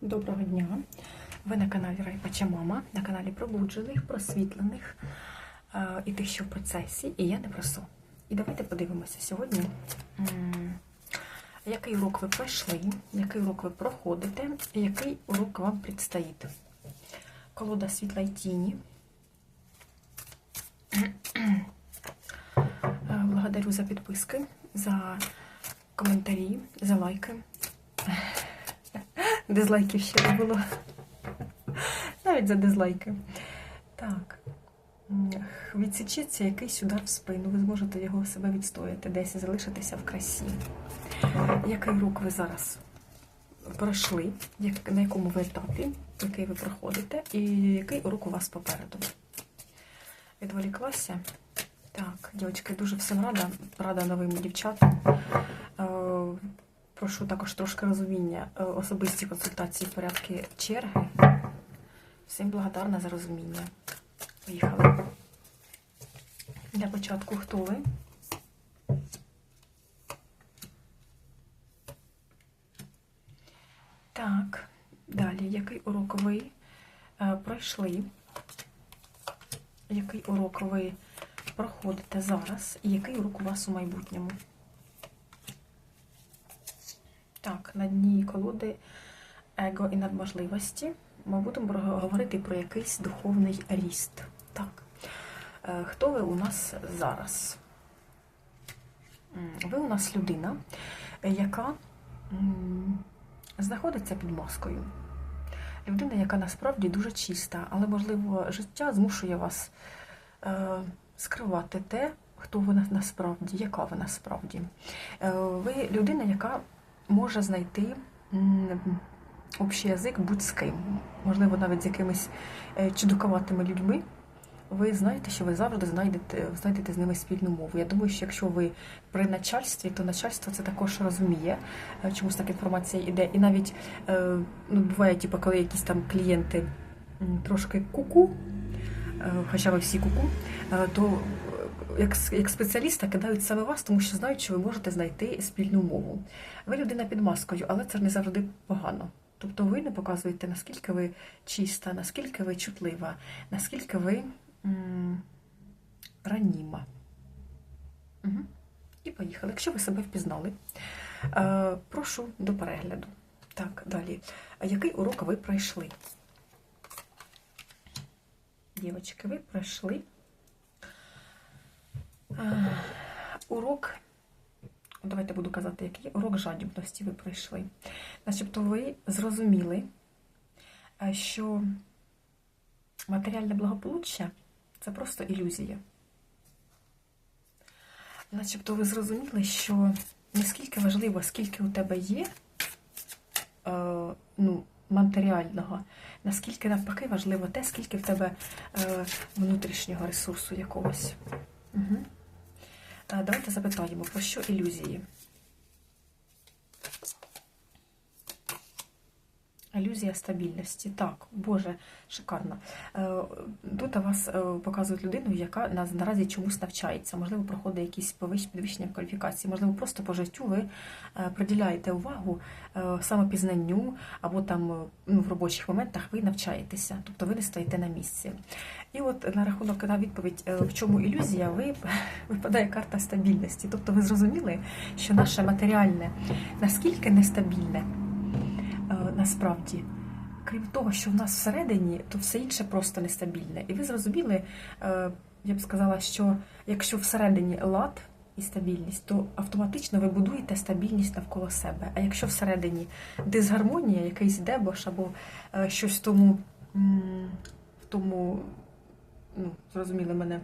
Доброго дня! Ви на каналі Райпача Мама, на каналі пробуджених, просвітлених е, і тих, що в процесі, і я не просу. І давайте подивимося сьогодні, який урок ви пройшли, який урок ви проходите, і який урок вам предстоїть. Колода світла й тіні. Е, Благодарю за підписки, за коментарі, за лайки. Дизлайків ще не було. Навіть за дизлайки. Так. Відсічіться якийсь удар в спину. Ви зможете його себе відстояти, десь залишитися в красі. Який рук ви зараз пройшли, на якому ви етапі, який ви проходите, і який урок у вас попереду? Відволіклася. Так, дівчатки, дуже всім рада, рада новим дівчатам. Прошу також трошки розуміння, е, особисті консультації в порядку черги. Всім благодарна за розуміння. Поїхали. Для початку хто ви? Так, далі, який урок ви е, пройшли? Який урок ви проходите зараз? І який урок у вас у майбутньому? Так, на дні колоди его і надможливості ми будемо говорити про якийсь духовний ріст. Так. Е, Хто ви у нас зараз? Ви у нас людина, яка знаходиться під маскою. Людина, яка насправді дуже чиста, але, можливо, життя змушує вас е, скривати те, хто ви насправді, яка ви насправді. Е, Ви людина, яка може знайти общий язик будь з ким. Можливо, навіть з якимись е, чудаковатими людьми. Ви знаєте, що ви завжди знайдете, знайдете з ними спільну мову. Я думаю, що якщо ви при начальстві, то начальство це також розуміє, е, чомусь така інформація йде. І навіть е, ну, буває, типу, коли якісь там клієнти трошки куку, хоча ви всі куку, то як, як спеціаліста кидають саме вас, тому що знають, що ви можете знайти спільну мову. Ви людина під маскою, але це не завжди погано. Тобто ви не показуєте, наскільки ви чиста, наскільки ви чутлива, наскільки ви м, раніма. Угу. І поїхали. Якщо ви себе впізнали, е, прошу до перегляду. Так, далі. Який урок ви пройшли? Дівочки, ви пройшли урок давайте буду казати, який урок жадібності ви пройшли. Начебто ви зрозуміли, е, що матеріальне благополуччя це просто ілюзія. Начебто ви зрозуміли, що наскільки важливо, скільки у тебе є е, ну, матеріального, наскільки навпаки важливо те, скільки в тебе е, внутрішнього ресурсу якогось. Угу. Давайте запитаємо, про що ілюзії? Ілюзія стабільності. Так, Боже, шикарно. Е, Тут у вас е, показують людину, яка на- наразі чомусь навчається. Можливо, проходить якісь підвищення кваліфікації, можливо, просто по життю ви е, приділяєте увагу самопізнанню або там ну, в робочих моментах ви навчаєтеся, тобто ви не стоїте на місці. І от на рахунок на відповідь, в чому ілюзія, ви випадає карта стабільності. Тобто ви зрозуміли, що наше матеріальне наскільки нестабільне насправді. Крім того, що в нас всередині, то все інше просто нестабільне. І ви зрозуміли, е, я б сказала, що якщо всередині лад і стабільність, то автоматично ви будуєте стабільність навколо себе. А якщо всередині дисгармонія, якийсь дебош або е, щось в тому, в тому, ну, зрозуміли мене.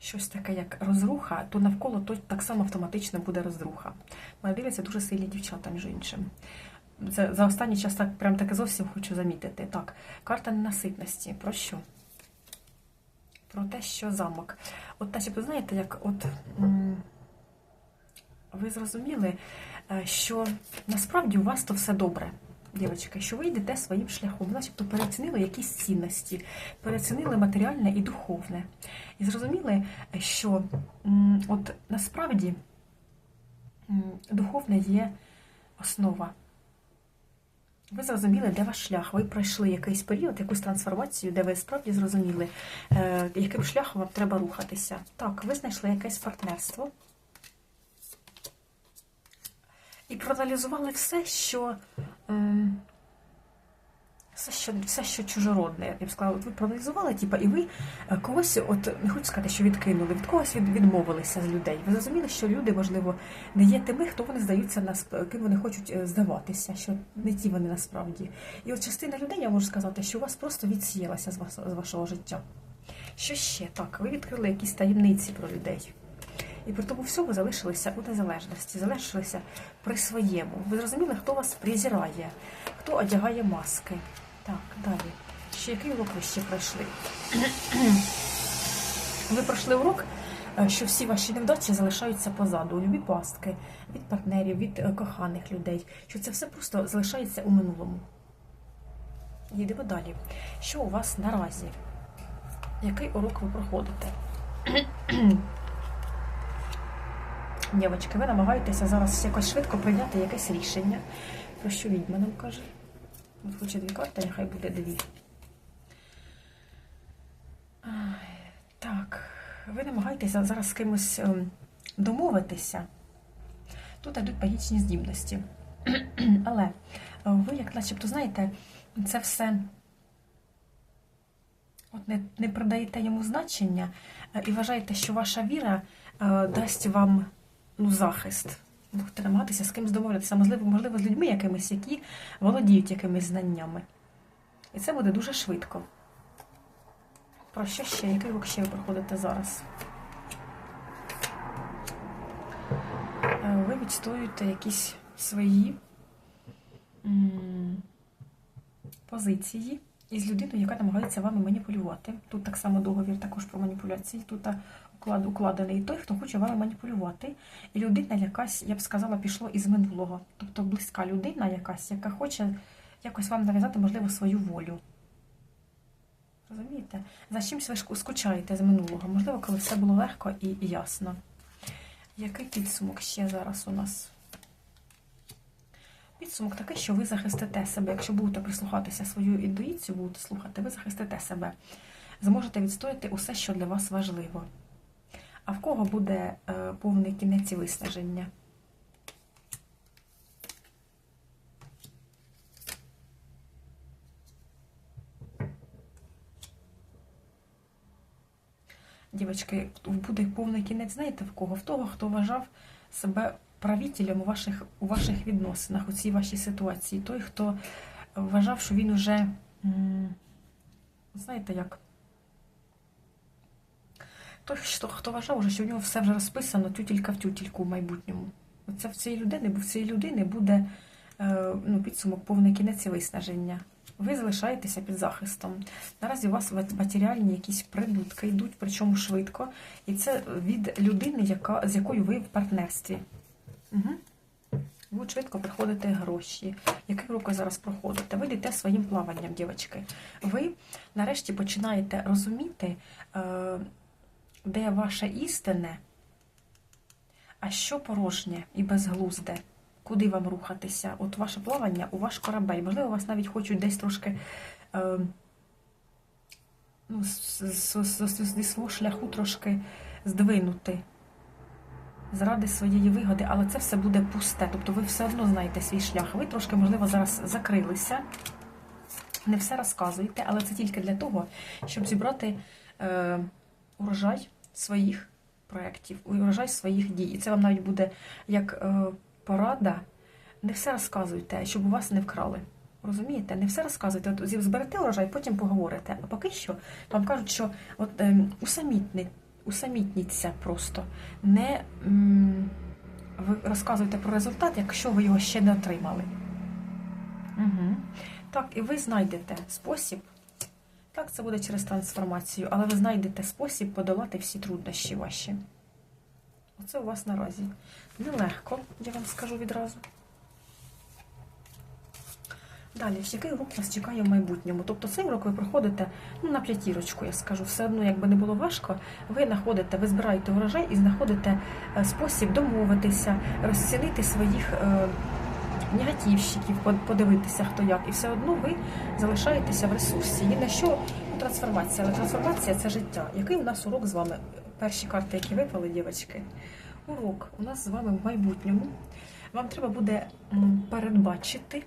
Щось таке, як розруха, то навколо то так само автоматично буде розруха. Мене дивляться дуже сильні дівчата, між іншим. Це за останній час так прям таке зовсім хочу замітити. Так, карта ненаситності. Про що? Про те, що замок. От начебто, знаєте, як от ви зрозуміли, е, що насправді у вас то все добре. Дівчатка, що ви йдете своїм шляхом, начебто переоцінили якісь цінності, переоцінили матеріальне і духовне. І зрозуміли, що от насправді духовне є основа. Ви зрозуміли, де ваш шлях. Ви пройшли якийсь період, якусь трансформацію, де ви справді зрозуміли, е, яким шляхом вам треба рухатися. Так, ви знайшли якесь партнерство і проаналізували все, що. Е, все, що все, що чужородне, я б сказала, от ви проаналізували, типа, і ви е, когось, от не хочу сказати, що відкинули, від когось від, відмовилися з людей. Ви зрозуміли, що люди, можливо, не є тими, хто вони здаються нас, ким вони хочуть е, здаватися, що не ті вони насправді. І от частина людей, я можу сказати, що у вас просто відсіялася з вашого життя. Що ще? Так, ви відкрили якісь таємниці про людей. І при тому всьому залишилися у незалежності, залишилися при своєму. Ви зрозуміли, хто вас презирає, хто одягає маски. Так, далі. Ще який урок ви ще пройшли? Ви пройшли урок, е, що всі ваші невдачі залишаються позаду, любі пастки від партнерів, від е, коханих людей, що це все просто залишається у минулому. Їдемо далі. Що у вас наразі? Який урок ви проходите? Дівчатки, ви намагаєтеся зараз якось швидко прийняти якесь рішення. Про що відьма нам каже? От хоче дві карти, нехай буде дві. Так, ви намагаєтеся зараз з кимось ем, домовитися. Тут йдуть магічні здібності. Але е, ви, як начебто, знаєте, це все от не, не придаєте йому значення е, і вважаєте, що ваша віра е, дасть вам ну, захист. Будете намагатися з кимось домовлятися, можливо, можливо, з людьми якимись, які володіють якимись знаннями. І це буде дуже швидко. Про що ще? Який урок ще ви проходите зараз? Е, Ви відстоюєте якісь свої позиції із людиною, яка намагається вами маніпулювати. Тут так само договір також про маніпуляції. Тут укладений той, хто хоче вами маніпулювати. І людина якась, я б сказала, пішло із минулого. Тобто близька людина якась, яка хоче якось вам нав'язати, можливо, свою волю. Розумієте? За чимсь ви скучаєте з минулого. Можливо, коли все було легко і, ясно. Який підсумок ще зараз у нас? Підсумок такий, що ви захистите себе. Якщо будете прислухатися свою інтуїцію, будете слухати, ви захистите себе. Зможете відстояти усе, що для вас важливо. А в кого буде е, повний кінець і виснаження? Дівчатки, буде повний кінець, знаєте в кого? В того, хто вважав себе правителем у ваших у ваших відносинах, у цій вашій ситуації. Той, хто вважав, що він уже, знаєте як? Той, хто, хто вважав, що в нього все вже розписано тютілька в тютільку в майбутньому. Оце в цієї людини, бо в цієї людини буде е, ну, підсумок повний кінець і виснаження. Ви залишаєтеся під захистом. Наразі у вас матеріальні якісь прибутки йдуть, причому швидко. І це від людини, яка, з якою ви в партнерстві. Угу. Ви швидко приходите гроші. Який руку зараз проходите? Ви йдете своїм плаванням, дівчатки. Ви нарешті починаєте розуміти, е, де ваше істинне, а що порожнє і безглузде. Куди вам рухатися? От ваше плавання, у ваш корабель. Можливо, вас навіть хочуть десь трошки е, ну, зі свого шляху трошки здвинути заради своєї вигоди, але це все буде пусте. Тобто ви все одно знаєте свій шлях. Ви трошки, можливо, зараз закрилися, не все розказуєте, але це тільки для того, щоб зібрати е, урожай своїх проєктів, урожай своїх дій. І це вам навіть буде як е, порада. Не все розказуйте, щоб у вас не вкрали. Розумієте, не все розказуйте. От зберете урожай, потім поговорите. А поки що вам кажуть, що от е, усамітнить усамітніться просто. Не ви розказуєте про результат, якщо ви його ще не отримали. Угу. Так, і ви знайдете спосіб. Так, це буде через трансформацію, але ви знайдете спосіб подолати всі труднощі ваші. Оце у вас наразі. Нелегко, я вам скажу відразу. Далі, який урок вас чекає в майбутньому? Тобто цей урок ви проходите ну, на п'ятірочку, я скажу, все одно, якби не було важко, ви знаходите, ви збираєте урожай і знаходите е, спосіб домовитися, розцінити своїх е, негативщиків, подивитися, хто як, і все одно ви залишаєтеся в ресурсі. Ні на що трансформація, але трансформація це життя. Який у нас урок з вами? Перші карти, які випали, дівчатки. Урок у нас з вами в майбутньому. Вам треба буде передбачити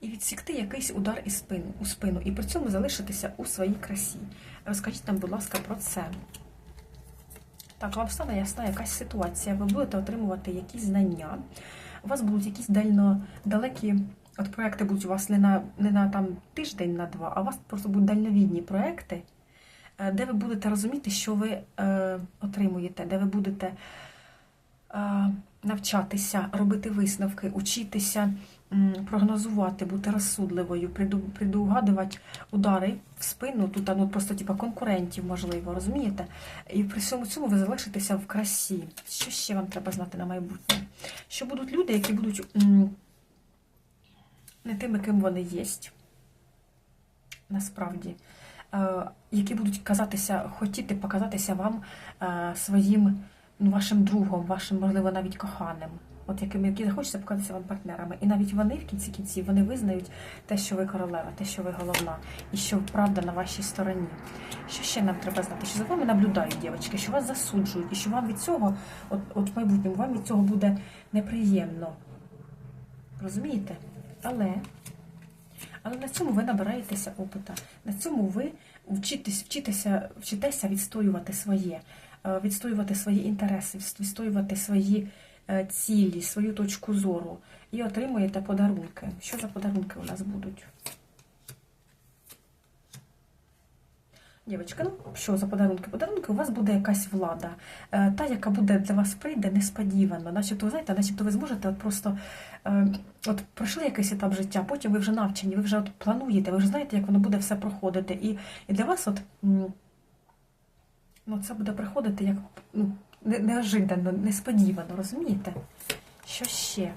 і відсікти якийсь удар із спину, у спину, і при цьому залишитися у своїй красі. Розкажіть нам, будь ласка, про це. Так, вам стане ясна якась ситуація, ви будете отримувати якісь знання, у вас будуть якісь дально далекі от проекти будуть у вас не на, не на там тиждень, на два, а у вас просто будуть дальновідні проекти, е, де ви будете розуміти, що ви е, отримуєте, де ви будете е, навчатися, робити висновки, учитися, прогнозувати, бути розсудливою, предугадувати удари в спину, тут ну, просто типа конкурентів, можливо, розумієте? І при всьому цьому ви залишитеся в красі. Що ще вам треба знати на майбутнє? Що будуть люди, які будуть не тими, ким вони є, насправді, е, які будуть казатися, хотіти показатися вам е, своїм ну, вашим другом, вашим, можливо, навіть коханим. От яким, які захочеться показатися вам партнерами. І навіть вони в кінці кінців вони визнають те, що ви королева, те, що ви головна, і що правда на вашій стороні. Що ще нам треба знати? Що за вами наблюдають дівчатки, що вас засуджують, і що вам від цього, от, от в майбутньому, вам від цього буде неприємно. Розумієте? Але, але на цьому ви набираєтеся опита. На цьому ви вчитесь, вчитеся, вчитеся відстоювати своє, е, відстоювати свої інтереси, відстоювати свої цілі, свою точку зору. І отримуєте подарунки. Що за подарунки у нас будуть? Дівчатка, ну що за подарунки? Подарунки у вас буде якась влада, е, та, яка буде для вас прийде несподівано. Начебто, ви знаєте, начебто ви зможете от просто е, от пройшли якийсь етап життя, потім ви вже навчені, ви вже от плануєте, ви вже знаєте, як воно буде все проходити. І, і для вас от ну, це буде приходити як ну, неожиданно, несподівано, розумієте? Що ще?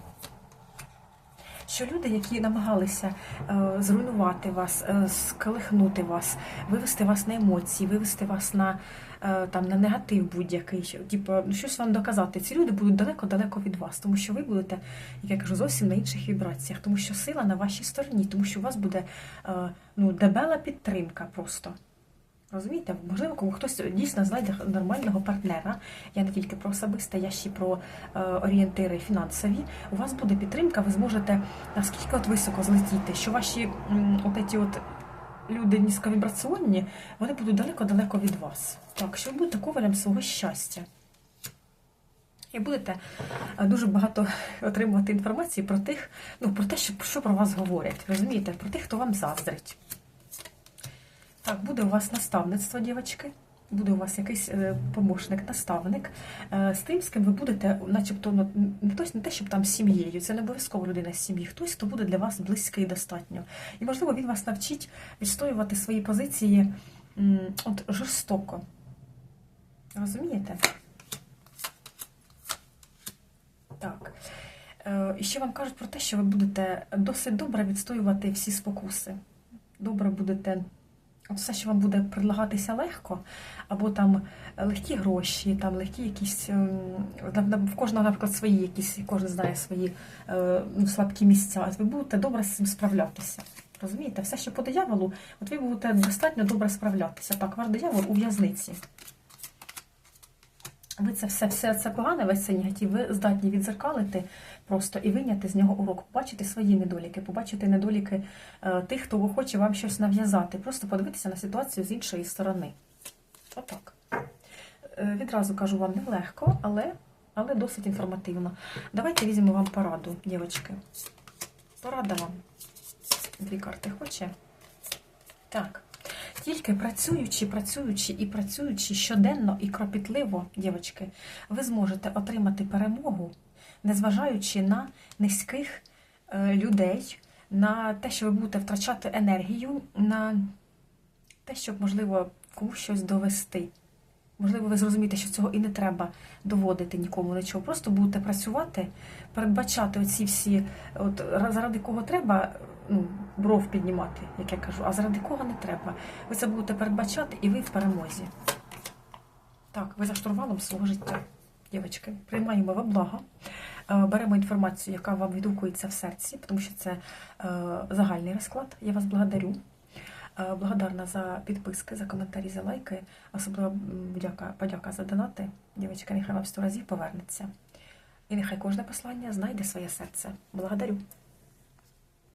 Що люди, які намагалися е, зруйнувати вас, е, сколихнути вас, вивести вас на емоції, вивести вас на, е, там, на негатив будь-який, типу, ну, щось вам доказати, ці люди будуть далеко-далеко від вас, тому що ви будете, як я кажу, зовсім на інших вібраціях, тому що сила на вашій стороні, тому що у вас буде ну, дебела підтримка просто. Розумієте, можливо, кому хтось дійсно знайде нормального партнера. Я не тільки про особисте, я ще й про е, орієнтири фінансові. У вас буде підтримка, ви зможете наскільки от високо злетіти, що ваші от ці от люди низьковібраційні, вони будуть далеко-далеко від вас. Так, що ви будете ковалем свого щастя. І будете е, дуже багато отримувати інформації про тих, ну про те, що, що про вас говорять. Розумієте, про тих, хто вам заздрить. Так, буде у вас наставництво, дівчатки. Буде у вас якийсь е, помощник, наставник е, з тим, з ким ви будете, начебто, ну, не то, не те, щоб там сім'єю, це не обов'язково людина з сім'ї, хтось, хто буде для вас близький достатньо. І, можливо, він вас навчить відстоювати свої позиції от, жорстоко. Розумієте? Так. Е, І ще вам кажуть про те, що ви будете досить добре відстоювати всі спокуси. Добре будете. Все, що вам буде предлагатися легко, або там легкі гроші, там легкі якісь ем, в кожного, наприклад, свої якісь, кожен знає свої е, ну, слабкі місця. Ви будете добре з цим справлятися. Розумієте, все, що по дияволу, от ви будете достатньо добре справлятися. Так, ваш диявол у в'язниці. Ви це все, все це погане, весь цей негатив, ви здатні відзеркалити просто і виняти з нього урок, побачити свої недоліки, побачити недоліки е, тих, хто хоче вам щось нав'язати, просто подивитися на ситуацію з іншої сторони. Отак. Е, відразу кажу вам нелегко, але, але досить інформативно. Давайте візьмемо вам пораду, дівчатки. Порада вам. Дві карти хоче? Так. Тільки працюючи, працюючи і працюючи щоденно і кропітливо, дівчатки, ви зможете отримати перемогу, незважаючи на низьких е, людей, на те, що ви будете втрачати енергію, на те, щоб, можливо, комусь щось довести. Можливо, ви зрозумієте, що цього і не треба доводити нікому нічого. Просто будете працювати, передбачати оці всі, от заради кого треба ну, бров піднімати, як я кажу, а заради кого не треба. Ви це будете передбачати і ви в перемозі. Так, ви за штурвалом свого життя, дівчатки. Приймаємо во благо. Е, Беремо інформацію, яка вам відгукується в серці, тому що це е, загальний розклад. Я вас благодарю. Е, Благодарна за підписки, за коментарі, за лайки. Особливо подяка, подяка за донати. Дівчатка, нехай вам сто разів повернеться. І нехай кожне послання знайде своє серце. Благодарю.